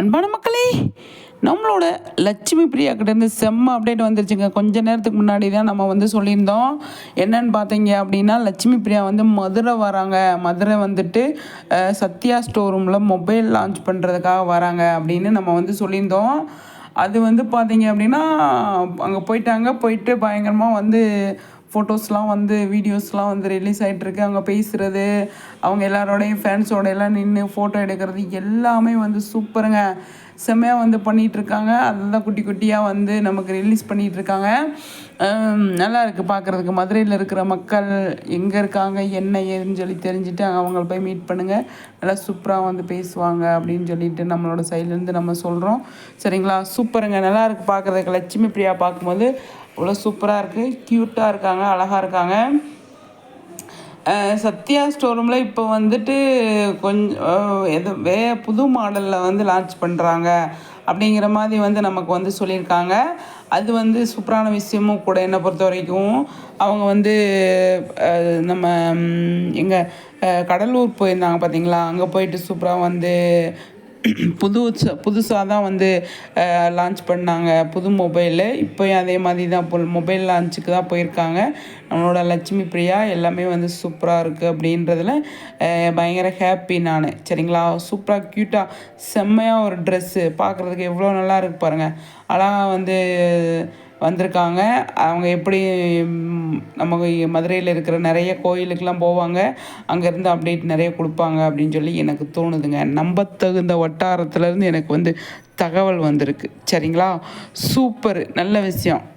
அன்பான மக்களே நம்மளோட லட்சுமி பிரியா கிட்டேருந்து செம்ம அப்டேட் வந்துருச்சுங்க. கொஞ்ச நேரத்துக்கு முன்னாடி தான் நம்ம வந்து சொல்லியிருந்தோம். என்னன்னு பார்த்தீங்க அப்படின்னா லட்சுமி பிரியா வந்து மதுரை வராங்க. மதுரை வந்துட்டு சத்யா ஸ்டோர் ரூமில் மொபைல் லான்ச் பண்ணுறதுக்காக வராங்க அப்படின்னு நம்ம வந்து சொல்லியிருந்தோம். அது வந்து பார்த்தீங்க அப்படின்னா அங்கே போயிட்டாங்க. போயிட்டு பயங்கரமாக வந்து ஃபோட்டோஸ்லாம் வந்து வீடியோஸ்லாம் வந்து ரிலீஸ் ஆகிட்டுருக்கு அவங்க பேசுகிறது அவங்க எல்லாரோடையும் ஃபேன்ஸோட எல்லாம் நின்று ஃபோட்டோ எடுக்கிறது எல்லாமே வந்து சூப்பருங்க செம்மையாக வந்து பண்ணிகிட்டு இருக்காங்க அதுதான் குட்டி குட்டியாக வந்து நமக்கு ரிலீஸ் பண்ணிகிட்டு இருக்காங்க நல்லா இருக்குது பார்க்குறதுக்கு மதுரையில் இருக்கிற மக்கள் எங்கே இருக்காங்க என்ன ஏதுன்னு சொல்லி தெரிஞ்சுட்டு அவங்கள போய் மீட் பண்ணுங்கள் நல்லா சூப்பராக வந்து பேசுவாங்க அப்படின்னு சொல்லிட்டு நம்மளோட சைட்லேருந்து நம்ம சொல்கிறோம் சரிங்களா? சூப்பருங்க நல்லா இருக்குது பார்க்குறதுக்கு லட்சுமி பிரியா பார்க்கும்போது அவ்வளோ சூப்பராக இருக்குது க்யூட்டாக இருக்காங்க அழகாக இருக்காங்க. சத்யா ஸ்டோரூமில் இப்போ வந்துட்டு கொஞ்சம் எது வே புது மாடலில் வந்து லான்ச் பண்ணுறாங்க அப்படிங்கிற மாதிரி வந்து நமக்கு வந்து சொல்லியிருக்காங்க. அது வந்து சூப்பரான விஷயமும் கூட என்னை பொறுத்த வரைக்கும். அவங்க வந்து நம்ம எங்கள் கடலூர் போயிருந்தாங்க பார்த்தீங்களா அங்கே போயிட்டு சூப்பராக வந்து புது புதுசாக தான் வந்து லான்ச் பண்ணாங்க. புது மொபைலு இப்போயும் அதே மாதிரி தான் மொபைல் லான்ச்சுக்கு தான் போயிருக்காங்க. நம்மளோட லட்சுமி பிரியா எல்லாமே வந்து சூப்பராக இருக்குது அப்படின்றதுல பயங்கர ஹாப்பி நான். சரிங்களா? சூப்பராக க்யூட்டாக செம்மையாக ஒரு ட்ரெஸ்ஸு பார்க்குறதுக்கு எவ்வளோ நல்லா இருக்கு பாருங்கள் அழகாக வந்து வந்திருக்காங்க. அவங்க எப்படி நம்ம மதுரையில் இருக்கிற நிறைய கோயிலுக்கெல்லாம் போவாங்க. அங்கேருந்து அப்டேட் நிறைய கொடுப்பாங்க அப்படின்னு சொல்லி எனக்கு தோணுதுங்க. நம்பத்தகுந்த வட்டாரத்துலேருந்து எனக்கு வந்து தகவல் வந்திருக்கு. சரிங்களா? சூப்பர். நல்ல விஷயம்.